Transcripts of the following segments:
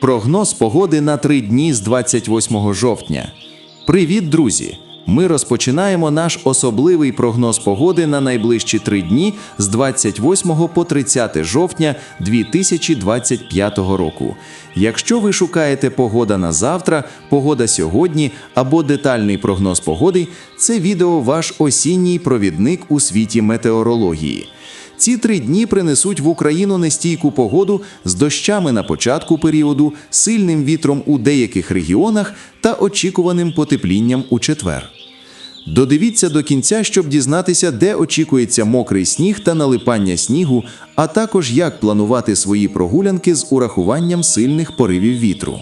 Прогноз погоди на три дні з 28 жовтня. Привіт, друзі! Ми розпочинаємо наш особливий прогноз погоди на найближчі три дні з 28 по 30 жовтня 2025 року. Якщо ви шукаєте погода на завтра, погода сьогодні або детальний прогноз погоди, це відео ваш осінній провідник у світі метеорології. Ці три дні принесуть в Україну нестійку погоду з дощами на початку періоду, сильним вітром у деяких регіонах та очікуваним потеплінням у четвер. Додивіться до кінця, щоб дізнатися, де очікується мокрий сніг та налипання снігу, а також як планувати свої прогулянки з урахуванням сильних поривів вітру.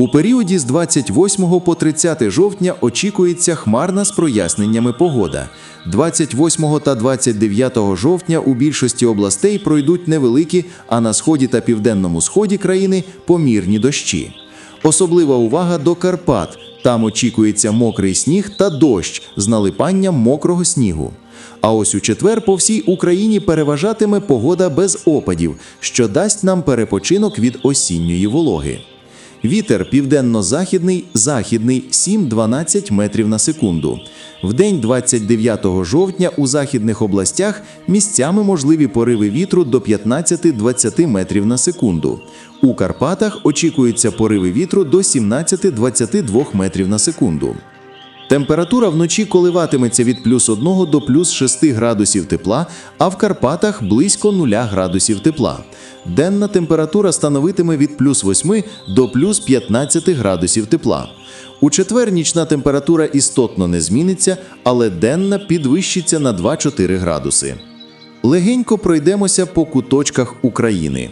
У періоді з 28 по 30 жовтня очікується хмарна з проясненнями погода. 28 та 29 жовтня у більшості областей пройдуть невеликі, а на сході та південному сході країни помірні дощі. Особлива увага до Карпат. Там очікується мокрий сніг та дощ з налипанням мокрого снігу. А ось у четвер по всій Україні переважатиме погода без опадів, що дасть нам перепочинок від осінньої вологи. Вітер південно-західний, західний 7-12 метрів на секунду. В день 29 жовтня у західних областях місцями можливі пориви вітру до 15-20 метрів на секунду. У Карпатах очікуються пориви вітру до 17-22 метрів на секунду. Температура вночі коливатиметься від плюс 1 до плюс 6 градусів тепла, а в Карпатах близько 0 градусів тепла. Денна температура становитиме від плюс 8 до плюс 15 градусів тепла. У четвер нічна температура істотно не зміниться, але денна підвищиться на 2-4 градуси. Легенько пройдемося по куточках України.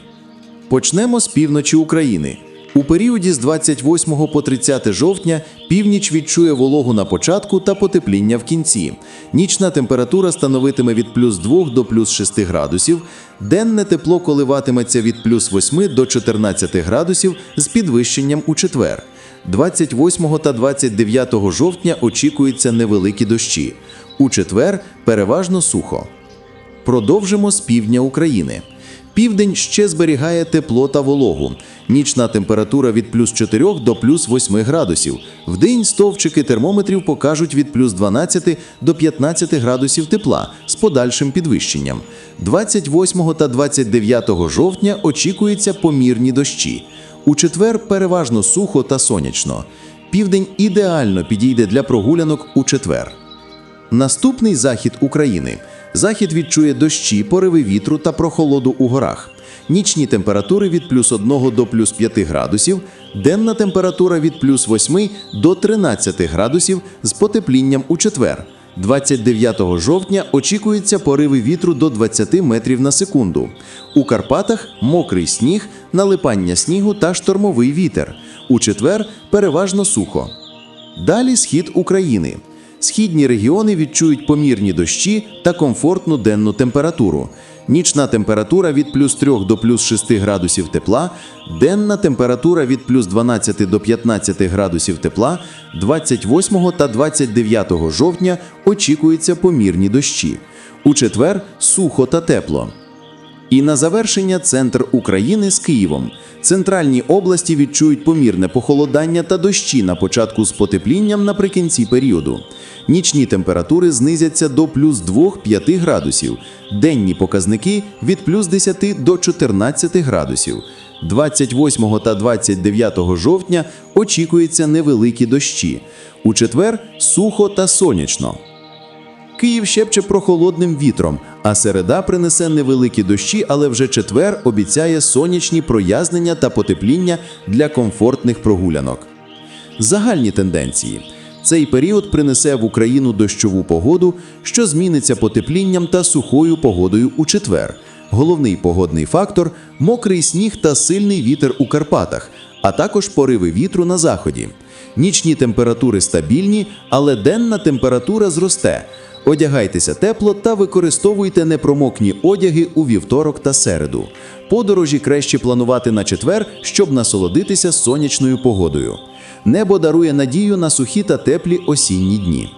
Почнемо з півночі України. У періоді з 28 по 30 жовтня північ відчує вологу на початку та потепління в кінці. Нічна температура становитиме від плюс 2 до плюс 6 градусів, денне тепло коливатиметься від плюс 8 до 14 градусів з підвищенням у четвер. 28 та 29 жовтня очікуються невеликі дощі. У четвер переважно сухо. Продовжимо з півдня України. Південь ще зберігає тепло та вологу. Нічна температура від плюс 4 до плюс 8 градусів. Вдень стовпчики термометрів покажуть від плюс 12 до 15 градусів тепла з подальшим підвищенням. 28 та 29 жовтня очікуються помірні дощі. У четвер переважно сухо та сонячно. Південь ідеально підійде для прогулянок у четвер. Наступний захід України. Захід відчує дощі, пориви вітру та прохолоду у горах. Нічні температури від плюс 1 до плюс 5 градусів, денна температура від плюс 8 до 13 градусів з потеплінням у четвер. 29 жовтня очікуються пориви вітру до 20 метрів на секунду. У Карпатах мокрий сніг, налипання снігу та штормовий вітер. У четвер переважно сухо. Далі схід України. Східні регіони відчують помірні дощі та комфортну денну температуру. Нічна температура від плюс 3 до плюс 6 градусів тепла, денна температура від плюс 12 до 15 градусів тепла, 28 та 29 жовтня очікуються помірні дощі. У четвер сухо та тепло. І на завершення центр України з Києвом. Центральні області відчують помірне похолодання та дощі на початку з потеплінням наприкінці періоду. Нічні температури знизяться до плюс 2-5 градусів, денні показники від плюс 10 до 14 градусів. 28 та 29 жовтня очікуються невеликі дощі. У четвер сухо та сонячно. Київ щепче прохолодним вітром, а середа принесе невеликі дощі, але вже четвер обіцяє сонячні прояснення та потепління для комфортних прогулянок. Загальні тенденції. Цей період принесе в Україну дощову погоду, що зміниться потеплінням та сухою погодою у четвер. Головний погодний фактор мокрий сніг та сильний вітер у Карпатах, а також пориви вітру на заході. Нічні температури стабільні, але денна температура зросте. Одягайтеся тепло та використовуйте непромокні одяги у вівторок та середу. Подорожі краще планувати на четвер, щоб насолодитися сонячною погодою. Небо дарує надію на сухі та теплі осінні дні.